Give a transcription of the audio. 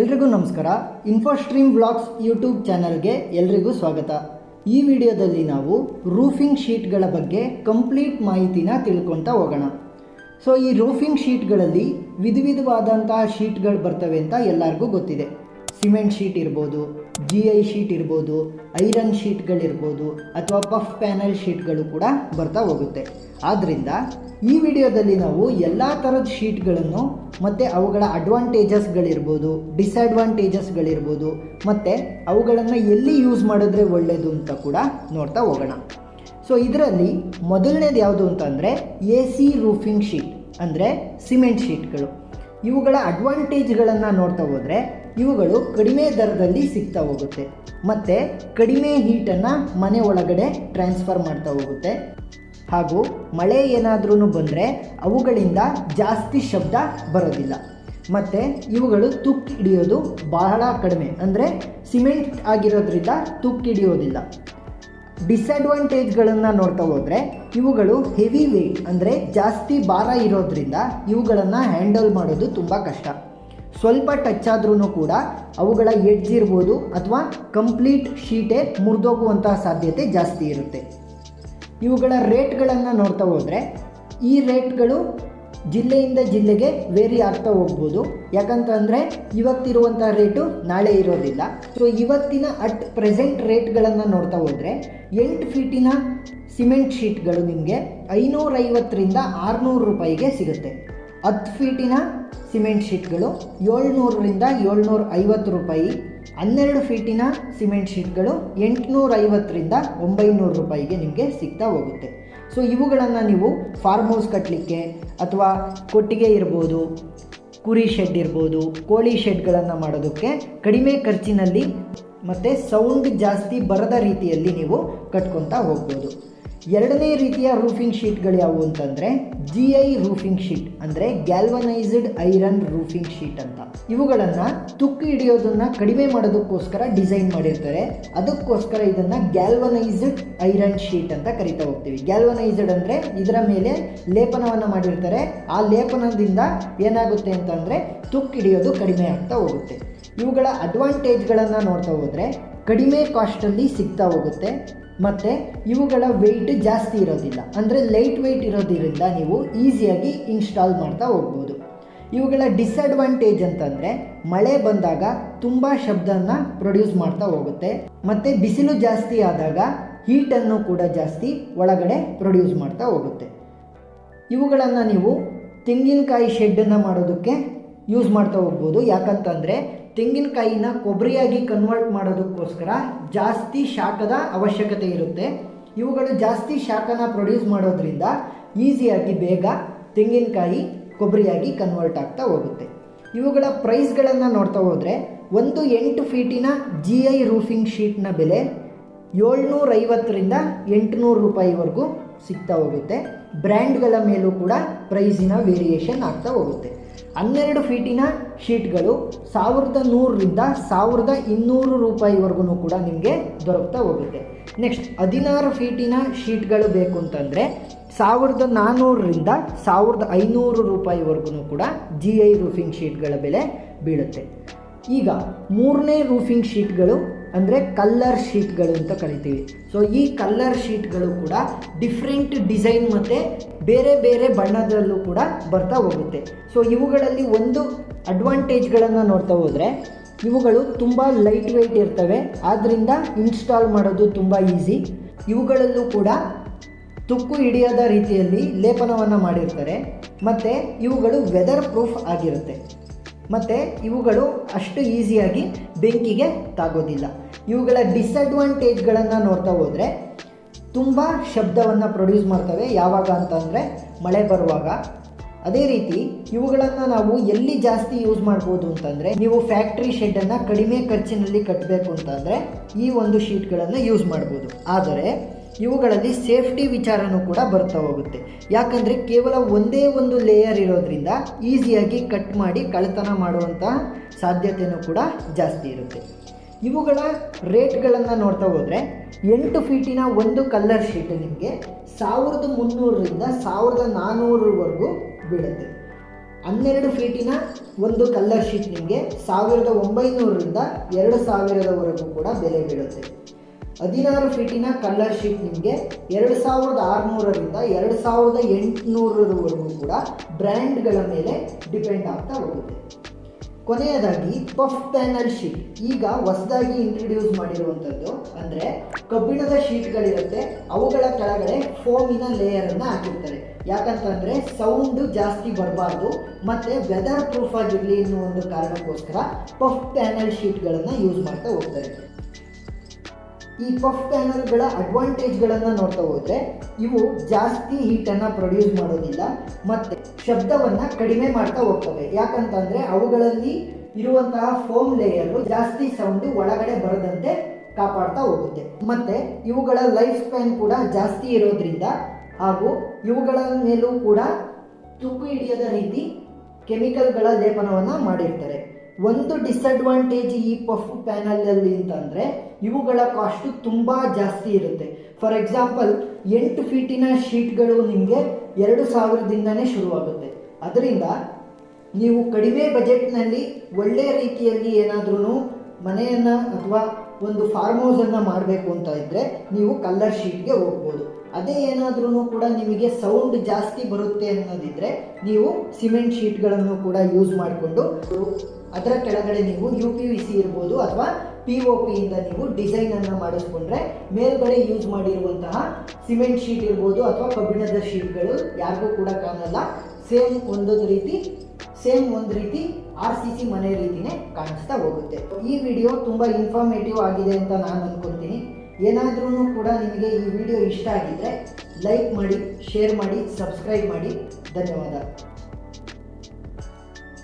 ಎಲ್ರಿಗೂ ನಮಸ್ಕಾರ. ಇನ್ಫೋಸ್ಟ್ರೀಮ್ vlogs YouTube ಚಾನಲ್ಗೆ ಎಲ್ರಿಗೂ ಸ್ವಾಗತ. ಈ ವಿಡಿಯೋದಲ್ಲಿ ನಾವು ರೂಫಿಂಗ್ ಶೀಟ್ಗಳ ಬಗ್ಗೆ ಕಂಪ್ಲೀಟ್ ಮಾಹಿತಿನ ತಿಳ್ಕೊತಾ ಹೋಗೋಣ. ಸೊ ಈ ರೂಫಿಂಗ್ ಶೀಟ್ಗಳಲ್ಲಿ ವಿಧ ವಿಧವಾದಂತಹ ಶೀಟ್ಗಳು ಬರ್ತವೆ ಅಂತ ಎಲ್ಲರಿಗೂ ಗೊತ್ತಿದೆ. ಸಿಮೆಂಟ್ ಶೀಟ್ ಇರ್ಬೋದು ಜಿ ಐ ಶೀಟ್ ಇರ್ಬೋದು, ಐರನ್ ಶೀಟ್ಗಳಿರ್ಬೋದು ಅಥವಾ ಪಫ್ ಪ್ಯಾನಲ್ ಶೀಟ್ಗಳು ಕೂಡ ಬರ್ತಾ ಹೋಗುತ್ತೆ. ಆದ್ದರಿಂದ ಈ ವಿಡಿಯೋದಲ್ಲಿ ನಾವು ಎಲ್ಲ ಥರದ ಶೀಟ್ಗಳನ್ನು ಮತ್ತು ಅವುಗಳ ಅಡ್ವಾಂಟೇಜಸ್ಗಳಿರ್ಬೋದು ಡಿಸ್ಅಡ್ವಾಂಟೇಜಸ್ಗಳಿರ್ಬೋದು ಮತ್ತು ಅವುಗಳನ್ನು ಎಲ್ಲಿ ಯೂಸ್ ಮಾಡಿದ್ರೆ ಒಳ್ಳೆಯದು ಅಂತ ಕೂಡ ನೋಡ್ತಾ ಹೋಗೋಣ. ಸೊ ಇದರಲ್ಲಿ ಮೊದಲನೇದು ಯಾವುದು ಅಂತಂದರೆ ಎ ಸಿ ರೂಫಿಂಗ್ ಶೀಟ್ ಅಂದರೆ ಸಿಮೆಂಟ್ ಶೀಟ್ಗಳು. ಇವುಗಳ ಅಡ್ವಾಂಟೇಜ್ಗಳನ್ನು ನೋಡ್ತಾ ಹೋದರೆ ಇವುಗಳು ಕಡಿಮೆ ದರದಲ್ಲಿ ಸಿಗ್ತಾ ಹೋಗುತ್ತೆ. ಮತ್ತು ಕಡಿಮೆ ಹೀಟನ್ನು ಮನೆ ಒಳಗಡೆ ಟ್ರಾನ್ಸ್ಫರ್ ಮಾಡ್ತಾ ಹೋಗುತ್ತೆ. ಹಾಗೂ ಮಳೆ ಏನಾದ್ರೂ ಬಂದರೆ ಅವುಗಳಿಂದ ಜಾಸ್ತಿ ಶಬ್ದ ಬರೋದಿಲ್ಲ. ಮತ್ತು ಇವುಗಳು ತುಕ್ಕು ಹಿಡಿಯೋದು ಬಹಳ ಕಡಿಮೆ. ಅಂದರೆ ಸಿಮೆಂಟ್ ಆಗಿರೋದ್ರಿಂದ ತುಕ್ಕು ಹಿಡಿಯೋದಿಲ್ಲ. ಡಿಸ್ಅಡ್ವಾಂಟೇಜ್ಗಳನ್ನು ನೋಡ್ತಾ ಹೋದರೆ ಇವುಗಳು ಹೆವಿ ವೇಟ್ ಅಂದರೆ ಜಾಸ್ತಿ ಭಾರ ಇರೋದ್ರಿಂದ ಇವುಗಳನ್ನು ಹ್ಯಾಂಡಲ್ ಮಾಡೋದು ತುಂಬ ಕಷ್ಟ. ಸ್ವಲ್ಪ ಟಚ್ ಆದ್ರೂ ಕೂಡ ಅವುಗಳ ಎಡ್ಜ್ ಇರ್ಬೋದು ಅಥವಾ ಕಂಪ್ಲೀಟ್ ಶೀಟೇ ಮುರಿದೋಗುವಂತಹ ಸಾಧ್ಯತೆ ಜಾಸ್ತಿ ಇರುತ್ತೆ. ಇವುಗಳ ರೇಟ್ಗಳನ್ನು ನೋಡ್ತಾ ಹೋದರೆ ಈ ರೇಟ್ಗಳು ಜಿಲ್ಲೆಯಿಂದ ಜಿಲ್ಲೆಗೆ ವೇರಿ ಆಗ್ತಾ ಹೋಗ್ಬೋದು. ಯಾಕಂತಂದರೆ ಇವತ್ತಿರುವಂಥ ರೇಟು ನಾಳೆ ಇರೋದಿಲ್ಲ. ಸೊ ಇವತ್ತಿನ ಅಟ್ ಪ್ರೆಸೆಂಟ್ ರೇಟ್ಗಳನ್ನು ನೋಡ್ತಾ ಹೋದರೆ ಎಂಟು ಫೀಟಿನ ಸಿಮೆಂಟ್ ಶೀಟ್ಗಳು ನಿಮಗೆ ಐನೂರೈವತ್ತರಿಂದ ಆರುನೂರು ರೂಪಾಯಿಗೆ ಸಿಗುತ್ತೆ. ಹತ್ತು ಫೀಟಿನ ಸಿಮೆಂಟ್ ಶೀಟ್ಗಳು, ಏಳ್ನೂರರಿಂದ ಏಳ್ನೂರ ಐವತ್ತು ರೂಪಾಯಿ. ಹನ್ನೆರಡು ಫೀಟಿನ ಸಿಮೆಂಟ್ ಶೀಟ್ಗಳು ಎಂಟುನೂರ ಐವತ್ತರಿಂದ ಒಂಬೈನೂರು ರೂಪಾಯಿಗೆ ನಿಮಗೆ ಸಿಗ್ತಾ ಹೋಗುತ್ತೆ. ಸೊ ಇವುಗಳನ್ನು ನೀವು ಫಾರ್ಮ್ ಹೌಸ್ ಕಟ್ಟಲಿಕ್ಕೆ ಅಥವಾ ಕೊಟ್ಟಿಗೆ ಇರ್ಬೋದು, ಕುರಿ ಶೆಡ್ ಇರ್ಬೋದು, ಕೋಳಿ ಶೆಡ್ಗಳನ್ನು ಮಾಡೋದಕ್ಕೆ ಕಡಿಮೆ ಖರ್ಚಿನಲ್ಲಿ ಮತ್ತು ಸೌಂಡ್ ಜಾಸ್ತಿ ಬರದ ರೀತಿಯಲ್ಲಿ ನೀವು ಕಟ್ಕೊತಾ ಹೋಗ್ಬೋದು. ಎರಡನೇ ರೀತಿಯ ರೂಫಿಂಗ್ ಶೀಟ್ಗಳು ಯಾವುವು ಅಂತಂದರೆ ಜಿ ಐ ರೂಫಿಂಗ್ ಶೀಟ್ ಅಂದರೆ ಗ್ಯಾಲ್ವನೈಸ್ಡ್ ಐರನ್ ರೂಫಿಂಗ್ ಶೀಟ್ ಅಂತ. ಇವುಗಳನ್ನು ತುಕ್ಕು ಹಿಡಿಯೋದನ್ನು ಕಡಿಮೆ ಮಾಡೋದಕ್ಕೋಸ್ಕರ ಡಿಸೈನ್ ಮಾಡಿರ್ತಾರೆ. ಅದಕ್ಕೋಸ್ಕರ ಇದನ್ನು ಗ್ಯಾಲ್ವನೈಸ್ಡ್ ಐರನ್ ಶೀಟ್ ಅಂತ ಕರಿತಾ ಹೋಗ್ತೀವಿ. ಗ್ಯಾಲ್ವನೈಸ್ಡ್ ಅಂದರೆ ಇದರ ಮೇಲೆ ಲೇಪನವನ್ನು ಮಾಡಿರ್ತಾರೆ. ಆ ಲೇಪನದಿಂದ ಏನಾಗುತ್ತೆ ಅಂತಂದರೆ ತುಕ್ಕು ಹಿಡಿಯೋದು ಕಡಿಮೆ ಆಗ್ತಾ ಹೋಗುತ್ತೆ. ಇವುಗಳ ಅಡ್ವಾಂಟೇಜ್ಗಳನ್ನು ನೋಡ್ತಾ ಹೋದರೆ ಕಡಿಮೆ ಕಾಸ್ಟಲ್ಲಿ ಸಿಗ್ತಾ ಹೋಗುತ್ತೆ. ಮತ್ತು ಇವುಗಳ ವೆಯ್ಟ್ ಜಾಸ್ತಿ ಇರೋದಿಲ್ಲ. ಅಂದರೆ ಲೈಟ್ ವೆಯ್ಟ್ ಇರೋದ್ರಿಂದ ನೀವು ಈಸಿಯಾಗಿ ಇನ್ಸ್ಟಾಲ್ ಮಾಡ್ತಾ ಹೋಗ್ಬೋದು. ಇವುಗಳ ಡಿಸ್ಅಡ್ವಾಂಟೇಜ್ ಅಂತಂದರೆ ಮಳೆ ಬಂದಾಗ ತುಂಬ ಶಬ್ದನ ಪ್ರೊಡ್ಯೂಸ್ ಮಾಡ್ತಾ ಹೋಗುತ್ತೆ. ಮತ್ತು ಬಿಸಿಲು ಜಾಸ್ತಿ ಆದಾಗ ಹೀಟನ್ನು ಕೂಡ ಜಾಸ್ತಿ ಒಳಗಡೆ ಪ್ರೊಡ್ಯೂಸ್ ಮಾಡ್ತಾ ಹೋಗುತ್ತೆ. ಇವುಗಳನ್ನು ನೀವು ತೆಂಗಿನಕಾಯಿ ಶೆಡ್ಡನ್ನು ಮಾಡೋದಕ್ಕೆ ಯೂಸ್ ಮಾಡ್ತಾ ಹೋಗ್ಬೋದು. ಯಾಕಂತಂದರೆ ತೆಂಗಿನಕಾಯಿನ ಕೊಬ್ಬರಿಯಾಗಿ ಕನ್ವರ್ಟ್ ಮಾಡೋದಕ್ಕೋಸ್ಕರ ಜಾಸ್ತಿ ಶಾಖದ ಅವಶ್ಯಕತೆ ಇರುತ್ತೆ. ಇವುಗಳು ಜಾಸ್ತಿ ಶಾಖನ ಪ್ರೊಡ್ಯೂಸ್ ಮಾಡೋದ್ರಿಂದ ಈಸಿಯಾಗಿ ಬೇಗ ತೆಂಗಿನಕಾಯಿ ಕೊಬ್ಬರಿಯಾಗಿ ಕನ್ವರ್ಟ್ ಆಗ್ತಾ ಹೋಗುತ್ತೆ. ಇವುಗಳ ಪ್ರೈಸ್ಗಳನ್ನು ನೋಡ್ತಾ ಹೋದರೆ ಒಂದು ಎಂಟು ಫೀಟಿನ ಜಿ ಐ ರೂಫಿಂಗ್ ಶೀಟ್ನ ಬೆಲೆ ಏಳ್ನೂರೈವತ್ತರಿಂದ ಎಂಟುನೂರು ರೂಪಾಯಿವರೆಗೂ ಸಿಗ್ತಾ ಹೋಗುತ್ತೆ. ಬ್ರ್ಯಾಂಡ್ಗಳ ಮೇಲೂ ಕೂಡ ಪ್ರೈಸಿನ ವೇರಿಯೇಷನ್ ಆಗ್ತಾ ಹೋಗುತ್ತೆ. ಹನ್ನೆರಡು ಫೀಟಿನ ಶೀಟ್ಗಳು ಸಾವಿರದ ನೂರರಿಂದ ಸಾವಿರದ ಇನ್ನೂರು ರೂಪಾಯಿವರೆಗೂ ಕೂಡ ನಿಮಗೆ ದೊರಕ್ತಾ ಹೋಗುತ್ತೆ. ನೆಕ್ಸ್ಟ್, ಹದಿನಾರು ಫೀಟಿನ ಶೀಟ್ಗಳು ಬೇಕು ಅಂತಂದರೆ ಸಾವಿರದ ನಾನ್ನೂರರಿಂದ ಸಾವಿರದ ಐನೂರು ರೂಪಾಯಿವರೆಗೂ ಕೂಡ ಜಿ ಐ ರೂಫಿಂಗ್ ಶೀಟ್ಗಳ ಬೆಲೆ ಬೀಳುತ್ತೆ. ಈಗ, ಮೂರನೇ ರೂಫಿಂಗ್ ಶೀಟ್ಗಳು ಅಂದರೆ ಕಲ್ಲರ್ ಶೀಟ್ಗಳು ಅಂತ ಕರಿತೀವಿ. ಸೊ ಈ ಕಲ್ಲರ್ ಶೀಟ್ಗಳು ಕೂಡ ಡಿಫ್ರೆಂಟ್ ಡಿಸೈನ್ ಮತ್ತು ಬೇರೆ ಬೇರೆ ಬಣ್ಣದಲ್ಲೂ ಕೂಡ ಬರ್ತಾ ಹೋಗುತ್ತೆ. ಸೊ ಇವುಗಳಲ್ಲಿ ಒಂದು ಅಡ್ವಾಂಟೇಜ್ಗಳನ್ನು ನೋಡ್ತಾ ಹೋದರೆ, ಇವುಗಳು ತುಂಬ ಲೈಟ್ ವೆಯ್ಟ್ ಇರ್ತವೆ. ಆದ್ದರಿಂದ ಇನ್ಸ್ಟಾಲ್ ಮಾಡೋದು ತುಂಬ ಈಸಿ ಇವುಗಳಲ್ಲೂ ಕೂಡ ತುಕ್ಕು ಹಿಡಿಯದ ರೀತಿಯಲ್ಲಿ ಲೇಪನವನ್ನು ಮಾಡಿರ್ತಾರೆ. ಮತ್ತು ಇವುಗಳು ವೆದರ್ ಪ್ರೂಫ್ ಆಗಿರುತ್ತೆ. ಮತ್ತು ಇವುಗಳು ಅಷ್ಟು ಈಸಿಯಾಗಿ ಬೆಂಕಿಗೆ ತಾಗೋದಿಲ್ಲ. ಇವುಗಳ ಡಿಸ್ಅಡ್ವಾಂಟೇಜ್ಗಳನ್ನು ನೋಡ್ತಾ ಹೋದರೆ ತುಂಬ ಶಬ್ದವನ್ನು ಪ್ರೊಡ್ಯೂಸ್ ಮಾಡ್ತವೆ. ಯಾವಾಗ ಅಂತಂದರೆ ಮಳೆ ಬರುವಾಗ. ಅದೇ ರೀತಿ ಇವುಗಳನ್ನು ನಾವು ಎಲ್ಲಿ ಜಾಸ್ತಿ ಯೂಸ್ ಮಾಡ್ಬೋದು ಅಂತಂದರೆ ನೀವು ಫ್ಯಾಕ್ಟ್ರಿ ಶೆಡ್ಡನ್ನು ಕಡಿಮೆ ಖರ್ಚಿನಲ್ಲಿ ಕಟ್ಟಬೇಕು ಅಂತಂದರೆ ಈ ಒಂದು ಶೀಟ್ಗಳನ್ನು ಯೂಸ್ ಮಾಡ್ಬೋದು. ಆದರೆ ಇವುಗಳಲ್ಲಿ ಸೇಫ್ಟಿ ವಿಚಾರನೂ ಕೂಡ ಬರ್ತಾ ಹೋಗುತ್ತೆ. ಯಾಕಂದರೆ ಕೇವಲ ಒಂದೇ ಒಂದು ಲೇಯರ್ ಇರೋದ್ರಿಂದ ಈಸಿಯಾಗಿ ಕಟ್ ಮಾಡಿ ಕಳ್ಳತನ ಮಾಡುವಂಥ ಸಾಧ್ಯತೆಯೂ ಕೂಡ ಜಾಸ್ತಿ ಇರುತ್ತೆ. ಇವುಗಳ ರೇಟ್ಗಳನ್ನು ನೋಡ್ತಾ ಹೋದರೆ ಎಂಟು ಫೀಟಿನ ಒಂದು ಕಲ್ಲರ್ ಶೀಟ್ ನಿಮಗೆ ಸಾವಿರದ ಮುನ್ನೂರರಿಂದ ಸಾವಿರದ ನಾನ್ನೂರವರೆಗೂ ಬೀಳುತ್ತೆ. ಹನ್ನೆರಡು ಫೀಟಿನ ಒಂದು ಕಲ್ಲರ್ ಶೀಟ್ ನಿಮಗೆ ಸಾವಿರದ ಒಂಬೈನೂರರಿಂದ ಎರಡು ಸಾವಿರದವರೆಗೂ ಕೂಡ ಬೆಲೆ ಬೀಳುತ್ತೆ. ಹದಿನಾರು ಫೀಟಿನ ಕಲ್ಲರ್ ಶೀಟ್ ನಿಮಗೆ ಎರಡು ಸಾವಿರದ ಆರುನೂರರಿಂದ ಎರಡು ಸಾವಿರದ ಎಂಟುನೂರವರೆಗೂ ಕೂಡ ಬ್ರ್ಯಾಂಡ್ಗಳ ಮೇಲೆ ಡಿಪೆಂಡ್ ಆಗ್ತಾ ಹೋಗುತ್ತೆ. ಕೊನೆಯದಾಗಿ ಪಫ್ ಪ್ಯಾನಲ್ ಶೀಟ್. ಈಗ ಹೊಸದಾಗಿ ಇಂಟ್ರೊಡ್ಯೂಸ್ ಮಾಡಿರುವಂಥದ್ದು ಅಂದರೆ ಕಬ್ಬಿಣದ ಶೀಟ್ಗಳಿರುತ್ತೆ. ಅವುಗಳ ಕೆಳಗಡೆ ಫೋಮಿನ ಲೇಯರನ್ನು ಹಾಕಿರ್ತಾರೆ. ಯಾಕಂತಂದರೆ ಸೌಂಡು ಜಾಸ್ತಿ ಬರಬಾರ್ದು. ಮತ್ತು ವೆದರ್ ಪ್ರೂಫ್ ಆಗಿರಲಿ ಅನ್ನೋ ಒಂದು ಕಾರಣಕ್ಕೋಸ್ಕರ ಪಫ್ ಪ್ಯಾನಲ್ ಶೀಟ್ಗಳನ್ನು ಯೂಸ್ ಮಾಡ್ತಾ ಹೋಗ್ತಾರೆ ಈ ಪಫ್ ಪ್ಯಾನಲ್ಗಳ ಅಡ್ವಾಂಟೇಜ್ಗಳನ್ನು ನೋಡ್ತಾ ಹೋದರೆ, ಇವು ಜಾಸ್ತಿ ಹೀಟನ್ನು ಪ್ರೊಡ್ಯೂಸ್ ಮಾಡೋದಿಲ್ಲ, ಮತ್ತು ಶಬ್ದವನ್ನು ಕಡಿಮೆ ಮಾಡ್ತಾ ಹೋಗ್ತವೆ. ಯಾಕಂತಂದರೆ ಅವುಗಳಲ್ಲಿ ಇರುವಂತಹ ಫೋಮ್ ಲೇಯರ್ ಜಾಸ್ತಿ ಸೌಂಡು ಒಳಗಡೆ ಬರದಂತೆ ಕಾಪಾಡ್ತಾ ಹೋಗುತ್ತೆ. ಮತ್ತು ಇವುಗಳ ಲೈಫ್ ಸ್ಪ್ಯಾನ್ ಕೂಡ ಜಾಸ್ತಿ ಇರೋದ್ರಿಂದ ಹಾಗೂ ಇವುಗಳ ಮೇಲೂ ಕೂಡ ತುಕ್ಕು ಹಿಡಿಯದ ರೀತಿ ಕೆಮಿಕಲ್ಗಳ ಲೇಪನವನ್ನು ಮಾಡಿರ್ತಾರೆ. ಒಂದು ಡಿಸ್ಅಡ್ವಾಂಟೇಜ್ ಈ ಪಫ್ ಪ್ಯಾನಲಲ್ಲಿ ಅಂತಂದರೆ ಇವುಗಳ ಕಾಸ್ಟು ತುಂಬ ಜಾಸ್ತಿ ಇರುತ್ತೆ. ಫಾರ್ ಎಕ್ಸಾಂಪಲ್ ಎಂಟು ಫೀಟಿನ ಶೀಟ್ಗಳು ನಿಮಗೆ ಎರಡು ಸಾವಿರದಿಂದನೇ ಶುರುವಾಗುತ್ತೆ. ಅದರಿಂದ ನೀವು ಕಡಿಮೆ ಬಜೆಟ್ನಲ್ಲಿ ಒಳ್ಳೆಯ ರೀತಿಯಲ್ಲಿ ಏನಾದ್ರೂ ಮನೆಯನ್ನು ಅಥವಾ ಒಂದು ಫಾರ್ಮ್ ಹೌಸನ್ನು ಮಾಡಬೇಕು ಅಂತ ಇದ್ದರೆ ನೀವು ಕಲ್ಲರ್ ಶೀಟ್ಗೆ ಹೋಗ್ಬೋದು. ಅದೇ ಏನಾದ್ರೂ ಕೂಡ ನಿಮಗೆ ಸೌಂಡ್ ಜಾಸ್ತಿ ಬರುತ್ತೆ ಅನ್ನೋದಿದ್ರೆ ನೀವು ಸಿಮೆಂಟ್ ಶೀಟ್ಗಳನ್ನು ಕೂಡ ಯೂಸ್ ಮಾಡಿಕೊಂಡು ಅದರ ಕೆಳಗಡೆ ನೀವು ಯು ಪಿ ವಿ ಸಿ ಇರ್ಬೋದು ಅಥವಾ ಪಿ ಒ ಪಿಯಿಂದ ನೀವು ಡಿಸೈನನ್ನು ಮಾಡಿಸ್ಕೊಂಡ್ರೆ ಮೇಲ್ಗಡೆ ಯೂಸ್ ಮಾಡಿರುವಂತಹ ಸಿಮೆಂಟ್ ಶೀಟ್ ಇರ್ಬೋದು ಅಥವಾ ಕಬ್ಬಿಣದ ಶೀಟ್ಗಳು ಯಾರಿಗೂ ಕೂಡ ಕಾಣಲ್ಲ. ಸೇಮ್ ಒಂದೊಂದು ರೀತಿ ಸೇಮ್ ಒಂದು ರೀತಿ ಆರ್ ಸಿ ಸಿ ಮನೆ ರೀತಿನೇ ಕಾಣಿಸ್ತಾ ಹೋಗುತ್ತೆ. ಈ ವಿಡಿಯೋ ತುಂಬ ಇನ್ಫಾರ್ಮೇಟಿವ್ ಆಗಿದೆ ಅಂತ ನಾನು ಅನ್ಕೊಂತೀನಿ ಏನಾದ್ರೂ ಕೂಡ ನಿಮಗೆ ಈ ವಿಡಿಯೋ ಇಷ್ಟ ಆಗಿದ್ರೆ ಲೈಕ್ ಮಾಡಿ ಶೇರ್ ಮಾಡಿ ಸಬ್ಸ್ಕ್ರೈಬ್ ಮಾಡಿ. ಧನ್ಯವಾದ.